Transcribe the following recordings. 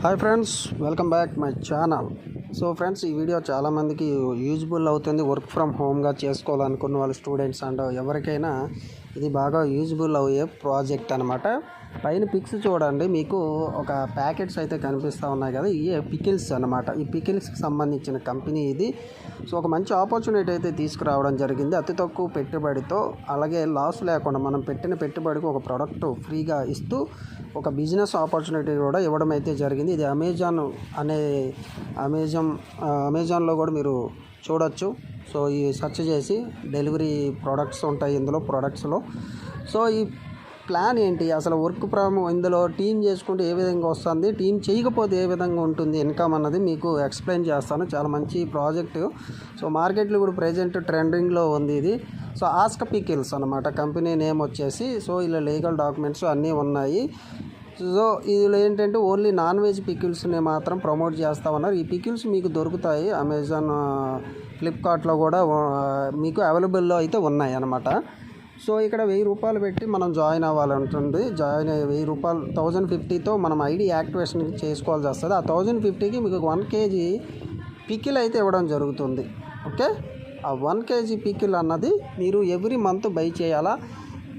Hi friends welcome back my channel so friends ఈ video చాలామందికి useful అవుతుంది work from హోమ్గా చేసుకోవాలనుకున్న వాళ్ళ స్టూడెంట్స్ అండ్ ఎవరికైనా ఇది బాగా యూజ్ఫుల్ అయ్యే ప్రాజెక్ట్ అనమాట పైన పిక్స్ చూడండి మీకు ఒక ప్యాకెట్స్ అయితే కనిపిస్తూ ఉన్నాయి కదా ఇవే పికిల్స్ అనమాట ఈ పికిల్స్కి సంబంధించిన కంపెనీ ఇది. సో ఒక మంచి ఆపర్చునిటీ అయితే తీసుకురావడం జరిగింది. అతి తక్కువ పెట్టుబడితో అలాగే లాస్ లేకుండా మనం పెట్టిన పెట్టుబడికి ఒక ప్రోడక్ట్ ఫ్రీగా ఇస్తూ ఒక బిజినెస్ ఆపర్చునిటీ కూడా ఇవ్వడం అయితే జరిగింది. ఇది అమెజాన్ అనే అమెజాన్ అమెజాన్లో కూడా మీరు చూడొచ్చు. సో ఈ సెర్చ్ చేసి డెలివరీ ప్రోడక్ట్స్ ఉంటాయి ఇందులో ప్రోడక్ట్స్లో సో ఈ ప్లాన్ ఏంటి? అసలు వర్క్ ఫ్రమ్ ఇందులో టీం చేసుకుంటే ఏ విధంగా వస్తుంది? టీం చేయకపోతే ఏ విధంగా ఉంటుంది? ఇన్కమ్ అన్నది మీకు ఎక్స్ప్లెయిన్ చేస్తాను. చాలా మంచి ప్రాజెక్టు సో మార్కెట్లో కూడా ప్రజెంట్ ట్రెండింగ్లో ఉంది ఇది. సో ఆస్క పికిల్స్ అనమాట కంపెనీ నేమ్ వచ్చేసి. సో ఇలా లీగల్ డాక్యుమెంట్స్ అన్నీ ఉన్నాయి. సో ఇందులో ఏంటంటే ఓన్లీ నాన్ వెజ్ పికిల్స్ని మాత్రం ప్రమోట్ చేస్తా ఉన్నారు ఈ పికిల్స్ మీకు దొరుకుతాయి. అమెజాన్ ఫ్లిప్కార్ట్లో కూడా మీకు అవైలబుల్లో అయితే ఉన్నాయి అన్నమాట. సో ఇక్కడ వెయ్యి రూపాయలు పెట్టి మనం జాయిన్ అవ్వాలంటుంది. జాయిన్ అయ్యే వెయ్యి రూపాయలు థౌజండ్ ఫిఫ్టీతో మనం ఐడి యాక్టివేషన్ చేసుకోవాల్సి వస్తుంది. ఆ థౌజండ్ ఫిఫ్టీకి మీకు వన్ కేజీ పికిల్ అయితే ఇవ్వడం జరుగుతుంది. ఓకే? ఆ వన్ కేజీ పికిల్ అన్నది మీరు ఎవ్రీ మంత్ బై చేయాలా?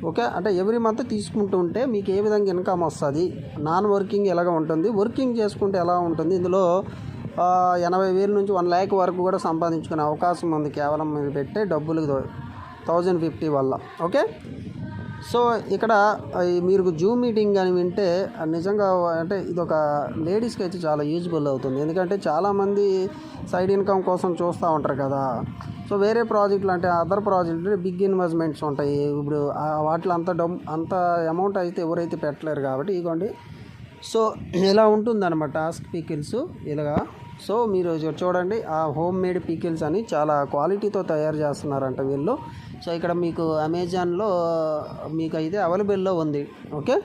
ఓకే? అంటే ఎవ్రీ మంత్ తీసుకుంటూ ఉంటే మీకు ఏ విధంగా ఇన్కమ్ వస్తుంది? నాన్ వర్కింగ్ ఎలాగ ఉంటుంది? వర్కింగ్ చేసుకుంటే ఎలా ఉంటుంది? ఇందులో ఎనభై వేల నుంచి వన్ ల్యాక్ వరకు కూడా సంపాదించుకునే అవకాశం ఉంది కేవలం మీరు పెట్టే డబ్బులు థౌజండ్ ఫిఫ్టీ వల్ల. ఓకే? సో ఇక్కడ మీరు జూమ్ మీటింగ్ అని వింటే నిజంగా అంటే ఇది ఒక లేడీస్కి అయితే చాలా యూజ్ఫుల్ అవుతుంది. ఎందుకంటే చాలామంది సైడ్ ఇన్కమ్ కోసం చూస్తూ ఉంటారు కదా. సో వేరే ప్రాజెక్టులు అంటే అదర్ ప్రాజెక్టులు బిగ్ ఇన్వెస్ట్మెంట్స్ ఉంటాయి. ఇప్పుడు వాటిలో అంత డబ్బు అంత అమౌంట్ అయితే ఎవరైతే పెట్టలేరు కాబట్టి ఇదిగోండి సో ఇలా ఉంటుందన్నమాట టాస్క్ పీకిల్స్ ఇలాగా. సో మీరు చూడండి ఆ హోమ్ మేడ్ పీకిల్స్ అని చాలా క్వాలిటీతో తయారు చేస్తున్నారంట వీళ్ళు. సో ఇక్కడ మీకు అమెజాన్లో మీకు అయితే అవైలబుల్లో ఉంది. ఓకే?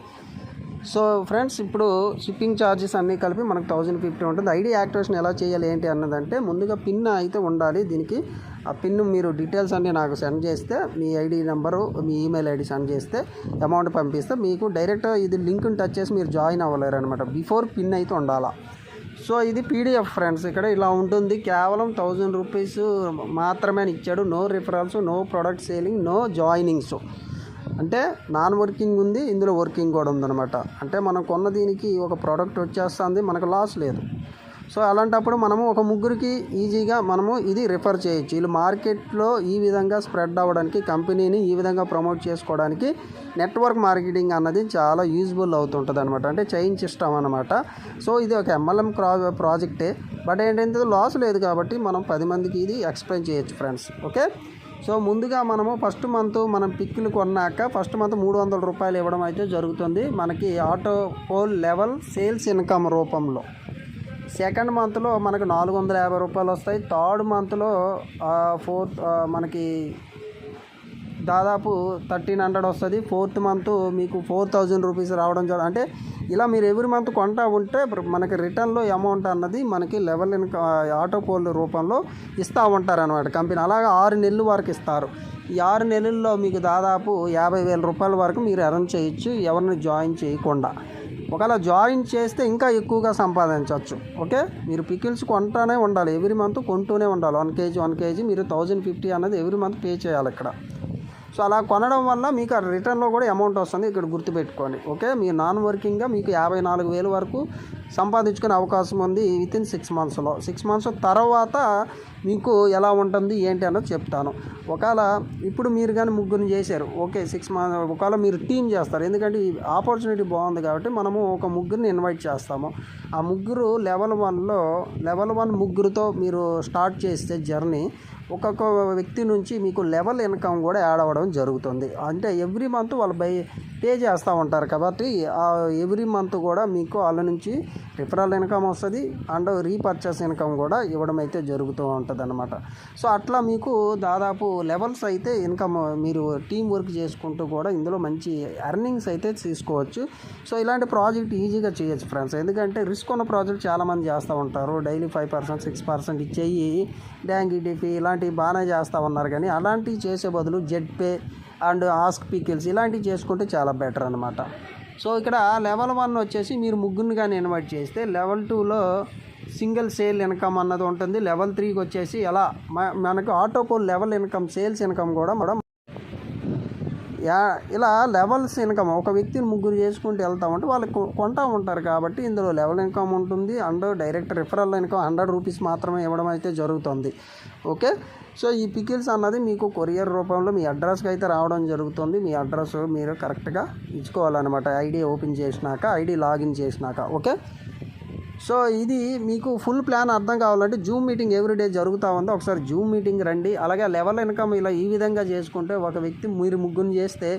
సో ఫ్రెండ్స్ ఇప్పుడు షిప్పింగ్ ఛార్జెస్ అన్నీ కలిపి మనకు థౌజండ్ ఫిఫ్టీ ఉంటుంది. ఐడి యాక్టివేషన్ ఎలా చేయాలి ఏంటి అన్నదంటే ముందుగా పిన్ అయితే ఉండాలి. దీనికి ఆ పిన్ మీరు డీటెయిల్స్ అన్నీ నాకు సెండ్ చేస్తే మీ ఐడి నెంబరు మీ ఈమెయిల్ ఐడి సెండ్ చేస్తే అమౌంట్ పంపిస్తే మీకు డైరెక్ట్ ఇది లింక్ని టచ్ చేసి మీరు జాయిన్ అవ్వలేరు అనమాట బిఫోర్ పిన్ అయితే ఉండాలా. సో ఇది పీడిఎఫ్ ఫ్రెండ్స్. ఇక్కడ ఇలా ఉంటుంది. కేవలం థౌజండ్ రూపీస్ మాత్రమే ఇచ్చాడు. No referrals no product selling no joinings. అంటే నాన్ వర్కింగ్ ఉంది ఇందులో వర్కింగ్ కూడా ఉందన్నమాట. అంటే మనం కొన్న దీనికి ఒక ప్రోడక్ట్ వచ్చేస్తుంది మనకు లాస్ లేదు. సో అలాంటప్పుడు మనము ఒక ముగ్గురికి ఈజీగా మనము ఇది రిఫర్ చేయొచ్చు. వీళ్ళు మార్కెట్లో ఈ విధంగా స్ప్రెడ్ అవ్వడానికి కంపెనీని ఈ విధంగా ప్రమోట్ చేసుకోవడానికి నెట్వర్క్ మార్కెటింగ్ అన్నది చాలా యూజ్ఫుల్ అవుతుంటుంది అనమాట అంటే చైన్ సిస్టమ్ అనమాట సో ఇది ఒక ఎంఎల్ఎం క్రా ప్రాజెక్టే. బట్ ఏంటంటే లాస్ లేదు కాబట్టి మనం పది మందికి ఇది ఎక్స్ప్లెయిన్ చేయొచ్చు ఫ్రెండ్స్. ఓకే? సో ముందుగా మనము ఫస్ట్ మంత్ మనం పిక్కులు కొన్నాక ఫస్ట్ మంత్ మూడు వందల రూపాయలు ఇవ్వడం అయితే జరుగుతుంది. మనకి auto pool level sales income రూపంలో. సెకండ్ మంత్లో మనకు నాలుగు వందల యాభై రూపాయలు వస్తాయి. థర్డ్ మంత్లో ఫోర్త్ మనకి దాదాపు థర్టీన్ హండ్రెడ్ వస్తుంది. ఫోర్త్ మంత్ మీకు ఫోర్ థౌజండ్ రూపీస్ రావడం జరు అంటే ఇలా మీరు ఎవ్రీ మంత్ కొంటా ఉంటే మనకి రిటర్న్లో అమౌంట్ అన్నది మనకి లెవెల్ ఇన్క ఆటో పోల్ రూపంలో ఇస్తూ ఉంటారు అనమాట కంపెనీ. అలాగే ఆరు నెలలు వరకు ఇస్తారు. ఈ ఆరు నెలల్లో మీకు దాదాపు యాభై వేల రూపాయల వరకు మీరు ఎర్న్ చేయొచ్చు ఎవరిని జాయిన్ చేయకుండా. ఒకవేళ జాయిన్ చేస్తే ఇంకా ఎక్కువగా సంపాదించవచ్చు ఓకే? మీరు పికిల్స్ కొంటానే ఉండాలి. ఎవ్రీ మంత్ కొంటూనే ఉండాలి. వన్ కేజీ వన్ కేజీ మీరు థౌజండ్ ఫిఫ్టీ అనేది ఎవ్రీ మంత్ పే చేయాలి ఇక్కడ. సో అలా కొనడం వల్ల మీకు ఆ రిటర్న్లో కూడా అమౌంట్ వస్తుంది. ఇక్కడ గుర్తుపెట్టుకోండి. ఓకే? మీ నాన్ వర్కింగ్గా మీకు యాభై నాలుగు వేలు వరకు సంపాదించుకునే అవకాశం ఉంది విత్ ఇన్ సిక్స్ మంత్స్లో. సిక్స్ మంత్స్ తర్వాత మీకు ఎలా ఉంటుంది ఏంటి అన్నది చెప్తాను. ఒకవేళ ఇప్పుడు మీరు కానీ ముగ్గురిని చేశారు. ఓకే సిక్స్ మంత్ ఒకవేళ మీరు టీం చేస్తారు. ఎందుకంటే ఈ ఆపర్చునిటీ బాగుంది కాబట్టి మనము ఒక ముగ్గురిని ఇన్వైట్ చేస్తాము. ఆ ముగ్గురు లెవెల్ వన్లో లెవెల్ వన్ ముగ్గురుతో మీరు స్టార్ట్ చేస్తే జర్నీ ఒక్కొక్క వ్యక్తి నుంచి మీకు లెవెల్ ఇన్కమ్ కూడా యాడ్ అవ్వడం జరుగుతుంది. అంటే ఎవ్రీ మంత్ వాళ్ళు బై పే చేస్తూ ఉంటారు కాబట్టి ఎవ్రీ మంత్ కూడా మీకు వాళ్ళ నుంచి రిఫరల్ ఇన్కమ్ వస్తుంది అండ్ రీపర్చేస్ ఇన్కమ్ కూడా ఇవ్వడం అయితే జరుగుతూ ఉంటుంది అనమాట సో అట్లా మీకు దాదాపు లెవెల్స్ అయితే ఇన్కమ్ మీరు టీం వర్క్ చేసుకుంటూ కూడా ఇందులో మంచి ఎర్నింగ్స్ అయితే తీసుకోవచ్చు. సో ఇలాంటి ప్రాజెక్ట్ ఈజీగా చేయొచ్చు ఫ్రెండ్స్. ఎందుకంటే రిస్క్ ఉన్న ప్రాజెక్ట్ చాలామంది చేస్తూ ఉంటారు. Daily five percent six percent ఇచ్చేయి బ్యాంక్ ఇలాంటి ఇలాంటివి బాగానే చేస్తూ ఉన్నారు కానీ అలాంటివి చేసే బదులు Z pay and ask pickles ఇలాంటివి చేసుకుంటే చాలా బెటర్ అనమాట సో ఇక్కడ లెవెల్ వన్ వచ్చేసి మీరు ముగ్గురిని కానీ ఇన్వైట్ చేస్తే లెవెల్ టూలో సింగిల్ సేల్ ఇన్కమ్ అన్నది ఉంటుంది. లెవెల్ త్రీకి వచ్చేసి ఎలా మనకు auto pool level income sales income కూడా మనం ఇలా లెవెల్స్ ఇన్కమ్ ఒక వ్యక్తిని ముగ్గురు చేసుకుంటూ వెళ్తామంటే వాళ్ళు కొంటా ఉంటారు కాబట్టి ఇందులో లెవెల్ ఇన్కమ్ ఉంటుంది and direct referral income hundred rupees మాత్రమే ఇవ్వడం అయితే జరుగుతుంది. ఓకే సో ఈ పికిల్స్ అన్నది మీకు కొరియర్ రూపంలో మీ అడ్రస్కి అయితే రావడం జరుగుతుంది. మీ అడ్రస్ మీరు కరెక్ట్గా ఇచ్చుకోవాలన్నమాట. ఐడి ఓపెన్ చేసినాక ఐడి లాగిన్ చేసినాక. ఓకే సో ఇది మీకు ఫుల్ ప్లాన్ అర్థం కావాలంటే జూమ్ మీటింగ్ ఎవ్రీడే జరుగుతూ ఉంది. ఒకసారి జూమ్ మీటింగ్ రండి. అలాగే లెవెల్ ఇన్కమ్ ఇలా ఈ విధంగా చేసుకుంటే ఒక వ్యక్తి మీరు ముగ్గురు చేస్తే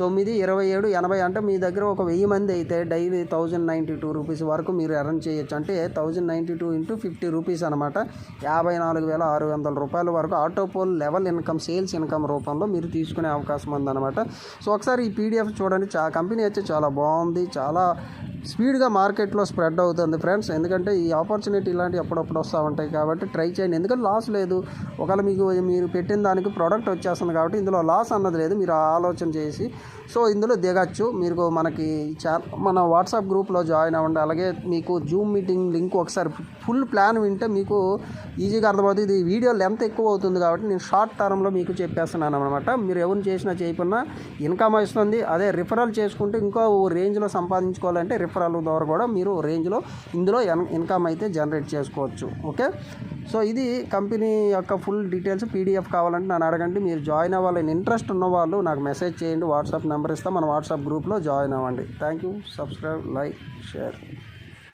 తొమ్మిది ఇరవై ఏడు ఎనభై అంటే మీ దగ్గర ఒక వెయ్యి మంది అయితే daily thousand ninety two rupees వరకు మీరు ఎర్న్ చేయొచ్చు. అంటే thousand ninety two into fifty rupees అనమాట యాభై నాలుగు వేల ఆరు వందల రూపాయల వరకు auto pool level income sales income రూపంలో మీరు తీసుకునే అవకాశం ఉందన్నమాట. సో ఒకసారి ఈ పీడిఎఫ్ చూడండి. చా కంపెనీ అయితే చాలా బాగుంది. చాలా స్పీడ్గా మార్కెట్లో స్ప్రెడ్ అవుతుంది. ఫ్రెండ్స్ ఎందుకంటే ఈ ఆపర్చునిటీ ఇలాంటివి అప్పుడప్పుడు వస్తూ ఉంటాయి కాబట్టి ట్రై చేయండి. ఎందుకంటే లాస్ లేదు. ఒకవేళ మీకు మీరు పెట్టిన దానికి ప్రోడక్ట్ వచ్చేస్తుంది కాబట్టి ఇందులో లాస్ అన్నది లేదు. మీరు ఆలోచన చేసి సో ఇందులో దిగచ్చు. మీరు మనకి చా మన వాట్సాప్ గ్రూప్లో జాయిన్ అవ్వండి. అలాగే మీకు జూమ్ మీటింగ్ లింక్ ఒకసారి ఫుల్ ప్లాన్ వింటే మీకు ఈజీగా అర్థమవుతుంది. ఇది వీడియో లెంత్ ఎక్కువ అవుతుంది కాబట్టి నేను షార్ట్ టర్మ్లో మీకు చెప్పేస్తున్నాను అనమాట మీరు ఎవరిని చేసినా చేయకున్నా ఇన్కమ్ వస్తుంది. అదే రిఫరల్ చేసుకుంటే ఇంకో రేంజ్లో సంపాదించుకోవాలంటే రిఫరల్ ద్వారా కూడా మీరు రేంజ్లో ఇందులో ఇన్- ఇన్కమ్ అయితే జనరేట్ చేసుకోవచ్చు ఓకే సో ఇది కంపెనీ యొక్క ఫుల్ డీటెయిల్స్ పీడిఎఫ్ కావాలంటే నన్ను అడగండి. మీరు జాయిన్ అవ్వాలని ఇంట్రెస్ట్ ఉన్న వాళ్ళు నాకు మెసేజ్ చేయండి. వాట్సాప్ నెంబర్ ఇస్తాం. మన వాట్సాప్ గ్రూప్లో జాయిన్ అవ్వండి. Thank you subscribe like share